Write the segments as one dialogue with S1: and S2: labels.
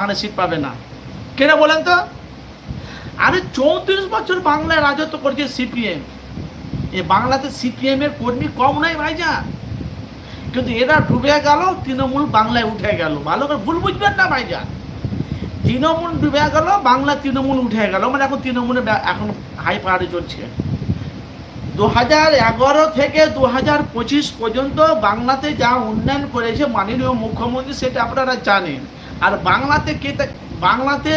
S1: Bangla seat পাবে না। কেন বলেন তো? আরে চৌত্রিশ বছর বাংলায় রাজত্ব করেছে সিপিএম। এ বাংলাতে সিপিএম এর কর্মী কম নাই ভাইজান। কিন্তু এরা ডুবে গেল, তৃণমূল বাংলায় উঠে গেল। ভালো করে ভুল বুঝবেন না ভাইজান। তৃণমূল ডুবে গেল, বাংলা তৃণমূল উঠে গেল। মানে এখন তৃণমূলে এখন হাই পাহাড়ে চলছে। দু হাজার এগারো থেকে দু হাজার পঁচিশ পর্যন্ত বাংলাতে যা উন্নয়ন করেছে মাননীয় মুখ্যমন্ত্রী, সেটা আপনারা জানেন। আর বাংলাতে কে বাংলাতে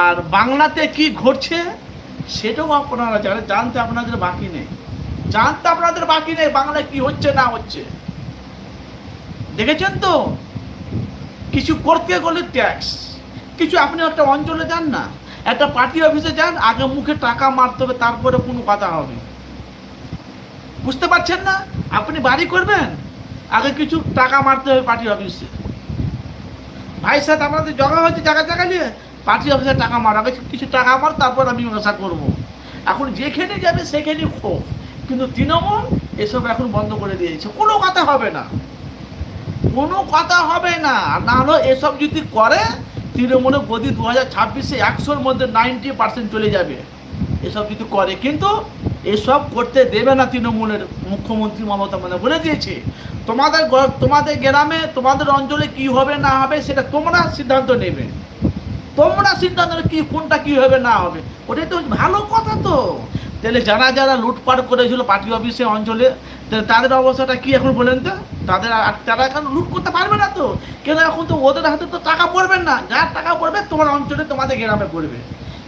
S1: আর বাংলাতে কি ঘটছে সেটাও আপনারা জানেন, জানতে আপনাদের বাকি নেই। জানতে আপনাদের বাকি নেই, বাংলায় কি হচ্ছে না হচ্ছে। দেখেছেন তো? কিছু করতে গেলে ট্যাক্স কিছু আপনি একটা অঞ্চলে যান না, একটা পার্টি অফিসে যান, আগে মুখে টাকা মারতে হবে, তারপরে কোনো কথা হবে। বুঝতে পারছেন না? আপনি বাড়ি করবেন? আগে কিছু টাকা মারতে হবে পার্টি অফিসে ভাই সাথে আপনাদের জগা হচ্ছে জায়গা জায়গা নিয়ে পার্টি অফিসে টাকা মার। আগে কিছু টাকা মার তারপর আমি ব্যবসা করব। এখন যেখানে যাবে সেখানে ক্ষোভ কিন্তু তৃণমূল এসব এখন বন্ধ করে দিয়েছে। কোনো কথা হবে না। কোনো কথা হবে না। না হলে এসব যদি করে তৃণমূলের গদি দু হাজার ছাব্বিশে একশোর মধ্যে নাইনটি পার্সেন্ট চলে যাবে। এসব যদি করে। কিন্তু এসব করতে দেবে না তৃণমূলের মুখ্যমন্ত্রী মমতা মানে বলে দিয়েছে, তোমাদের তোমাদের গ্রামে তোমাদের অঞ্চলে কি হবে না হবে সেটা তোমরা সিদ্ধান্ত নেবে। তোমরা সিদ্ধান্ত কি, কোনটা কি হবে না হবে। ওটাই তো ভালো কথা তো। তাহলে যারা যারা লুটপাট করেছিল পার্টি অফিসে, অঞ্চলে তাদের অবস্থাটা কি এখন বলেন তো? তাদের আর তারা এখন লুট করতে পারবে না তো। কেন এখন তো ওদের হাতে তো টাকা পড়বে না। যার টাকা পড়বে তোমার অঞ্চলে তোমাদের গ্রামে পড়বে।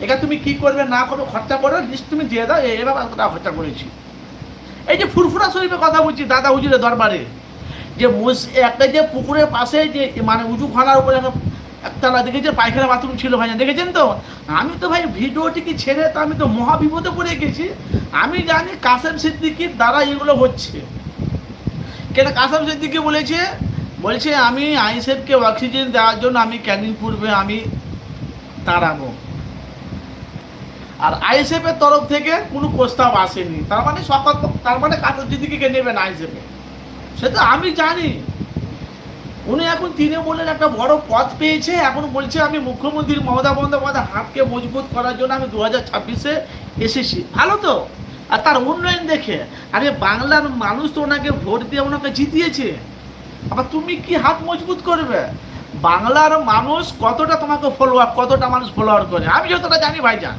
S1: এটা তুমি কি করবে, না করবে, খরচা করবে লিস্ট তুমি দিয়ে দাও এভাবে এত খরচা করেছি। এই যে ফুরফুরা শরীফের কথা বলছি, দাদা হুজুরের দরবারে, যে একটা যে পুকুরের পাশে যে মানে উঁচু খানার উপরে একটা একতলা দেখেছে পায়খানা বাথরুম ছিল ভাই দেখেছেন তো? আমি তো ভাই ভিডিওটিকে ছেড়ে তো আমি তো মহাবিপদে পড়ে গেছি। আমি জানি কাসেম সিদ্দিকির দ্বারা এগুলো হচ্ছে। কেন কাসেম সিদ্দিকি বলেছে? বলছে, আমি আইসেফকে অক্সিজেন দেওয়ার জন্য আমি ক্যানিং পূর্বে আমি দাঁড়াবো। আর আইএসএফের তরফ থেকে কোনো প্রস্তাব আসেনি। তার মানে সকাল তার মানে সিদ্দিকিকে নেবেন আইএসএফে। সেটা আমি জানি। উনি এখন তৃণমূলের একটা বড় পদ পেয়েছে। এখন বলছে আমি মুখ্যমন্ত্রী মমতা বন্দ্যোপাধ্যায় হাতকে মজবুত করার জন্য আমি দু হাজার ছাব্বিশে এসেছি। ভালো তো? আর তার উন্নয়ন দেখে। আরে বাংলার মানুষ তো ওনাকে ভোট দিয়ে ওনাকে জিতিয়েছে। আবার তুমি কি হাত মজবুত করবে? বাংলার মানুষ কতটা তোমাকে ফলোয়ার কতটা মানুষ ফলোয়ার করে? আমি যতটা জানি ভাইজান।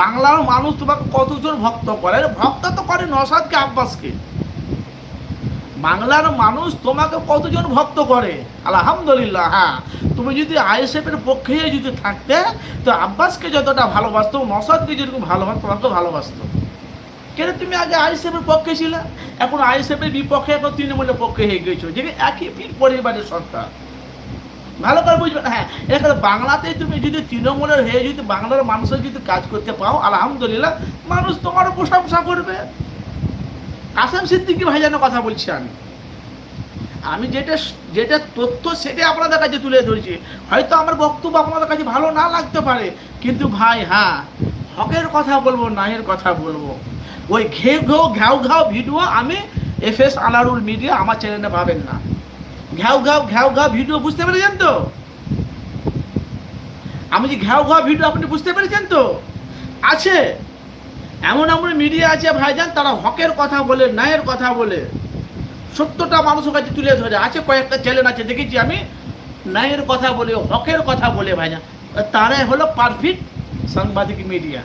S1: বাংলার মানুষ তোমাকে কতজন ভক্ত করে? ভক্ত তো করে নসাদকে আব্বাসকে। বাংলার মানুষ তোমাকে কতজন ভক্ত করে? আলহামদুলিল্লাহ হ্যাঁ। তুমি যদি আইএসএফের পক্ষে যদি থাকতে, তো আব্বাসকে যতটা ভালোবাসতো নসাদকে যেরকম ভালোবাসতো তোমাকে ভালোবাসতো। কেন তুমি আগে আইএসএফের পক্ষে ছিলে? এখন আইএসএফের বিপক্ষে, এখন তৃণমূলের পক্ষে হয়ে গেছো যে একই পরিবারের সন্তান। ভালো করে বুঝবেন হ্যাঁ এখানে বাংলাতে তুমি যদি তৃণমূলের হয়ে যদি বাংলার মানুষের যদি কাজ করতে পাও, আলহামদুলিল্লাহ মানুষ তোমারও প্রশংসা করবে। কাসেম সিদ্দিকি ভাইজানের কথা বলছি আমি। আমি যেটা যেটা তথ্য সেটাই আপনাদের কাছে তুলে ধরেছি। হয়তো আমার বক্তব্য আপনাদের কাছে ভালো না লাগতে পারে, কিন্তু ভাই হ্যাঁ হকের কথা বলব, নাহের কথা বলব। ওই ঘে ঘেউ ঘাও ঘ্যাও ভিডিও আমি এফ এস আলারুল মিডিয়া আমার চ্যানেলে পাবেন না। ঘ্যাও ঘ্যাও ঘ্যাও ঘ্যাও ভিডিও বুঝতে পেরেছেন তো? আমি যে ঘ্যাও ঘ্যাও ভিডিও আপনি বুঝতে পেরেছেন তো? আছে। এমন এমন মিডিয়া আছে ভাইজান, তারা হকের কথা বলে, ন্যায়ের কথা বলে। সত্যটা মানুষের কাছে তুলে ধরে। আছে কয়েকটা চ্যানেল আছে, দেখেছি আমি। ন্যায়ের কথা বলে, হকের কথা বলে ভাইজান। তারাই হলো পারফেক্ট সাংবাদিক মিডিয়া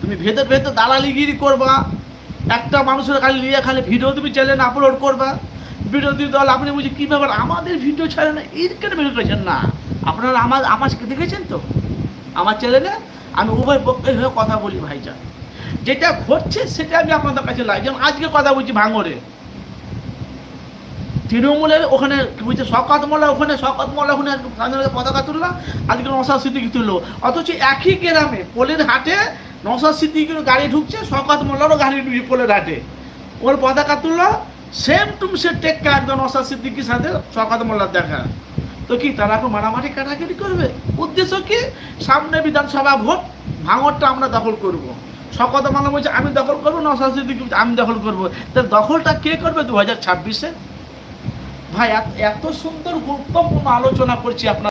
S1: তুমি ভেতর ভেতর দালালিগিরি করবা। একটা মানুষের খালি নিয়ে খালি ভিডিও তুমি চ্যানেল আপলোড করবা। বিরোধী দল, আপনি বুঝি কী ব্যাপার? আমাদের ভিডিও ছাড়ে না, এর কেন বের করেছেন? না, আপনারা আমার আমার দেখেছেন তো? আমার চ্যানেলে আমি উভয় পক্ষের হয়ে কথা বলি, ভাইজান। যেটা ঘটছে, সেটা আমি আপনাদের কাছে লাই যেমন আজকে কথা বলছি ভাঙরে তৃণমূলের ওখানে, কি বলছে শকাত মোল্লা ওখানে শকাত মোল্লা ওখানে স্বাধীনতা পতাকা তুললো, আজকে নসাদ সিদ্দিকি তুললো। অথচ একই গ্রামে, পোলের হাটে নসাদ সিদ্দিকির গাড়ি ঢুকছে শকাত মোল্লারও গাড়ি ঢুকছে পোলের হাটে। ওর পতাকা তুললো সেম টুম সে টেক্কা একদম নসাদ সিদ্দিকির সাথে শকাত মোল্লার দেখা তো কি তারা এখন মারামারি কাটাকাটি করবে? উদ্দেশ্য কি? সামনে বিধানসভা ভোট ভাঙরটা আমরা দখল করব। শকত মানে বলছে আমি দখল করব নসাদ সিদ্দিকি বলছে, আমি দখল করব। তাহলে দখলটা কে করবে দু হাজার ছাব্বিশে? ভাই এত সুন্দর গুরুত্বপূর্ণ আলোচনা করছি আপনার